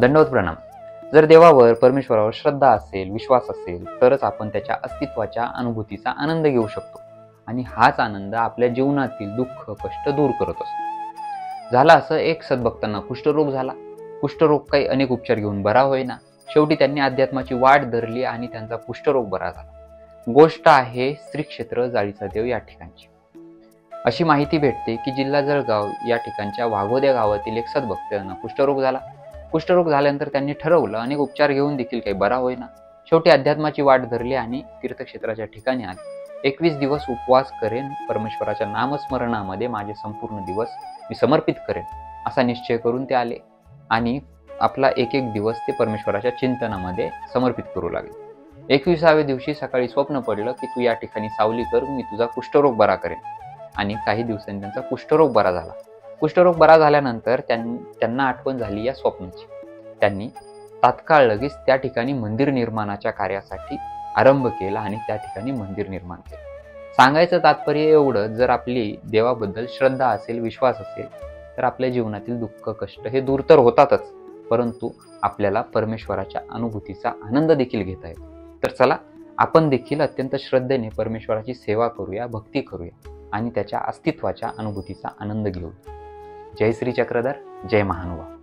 दंडवत प्रणाम जर देवावर परमेश्वरावर श्रद्धा असेल विश्वास असेल तरच आपण त्याच्या अस्तित्वाच्या अनुभूतीचा आनंद घेऊ शकतो. आणि हाच आनंद आपल्या जीवनातील दुःख कष्ट दूर करत असतो. झाला असं एक सद्भक्तांना कुष्ठरोग झाला. कुष्ठरोग काही अनेक उपचार घेऊन बरा होईना. शेवटी त्यांनी अध्यात्माची वाट धरली आणि त्यांचा कुष्ठरोग बरा झाला. गोष्ट आहे श्री क्षेत्र जाळीचा देव या ठिकाणची. अशी माहिती भेटते की जिल्हा जळगाव या ठिकाणच्या वाघोद्या गावातील एक सद्भक्तांना कुष्ठरोग झाला. कुष्ठरोग झाल्यानंतर त्यांनी ठरवलं अनेक उपचार घेऊन देखील काही बरा होईना. शेवटी अध्यात्माची वाट धरली आणि तीर्थक्षेत्राच्या ठिकाणी आले. एकवीस दिवस उपवास करेन परमेश्वराच्या नामस्मरणामध्ये माझे संपूर्ण दिवस मी समर्पित करेन असा निश्चय करून ते आले आणि आपला एक एक दिवस ते परमेश्वराच्या चिंतनामध्ये समर्पित करू लागले. एकविसाव्या दिवशी सकाळी स्वप्न पडलं की तू या ठिकाणी सावली कर मी तुझा कुष्ठरोग बरा करेन. आणि काही दिवसांनी त्यांचा कुष्ठरोग बरा झाला. कुष्ठरोग बरा झाल्यानंतर त्यां त्यांना आठवण झाली या स्वप्नाची. त्यांनी तात्काळ लगेच त्या ठिकाणी मंदिर निर्माणाच्या कार्यासाठी आरंभ केला आणि त्या ठिकाणी मंदिर निर्माण केलं. सांगायचं तात्पर्य एवढं जर आपली देवाबद्दल श्रद्धा असेल विश्वास असेल तर आपल्या जीवनातील दुःख कष्ट हे दूर तर होतातच परंतु आपल्याला परमेश्वराच्या अनुभूतीचा आनंद देखील घेता येतो. तर चला आपण देखील अत्यंत श्रद्धेने परमेश्वराची सेवा करूया भक्ती करूया आणि त्याच्या अस्तित्वाच्या अनुभूतीचा आनंद घेऊया. जय श्री चक्रधर जय महानुभाव.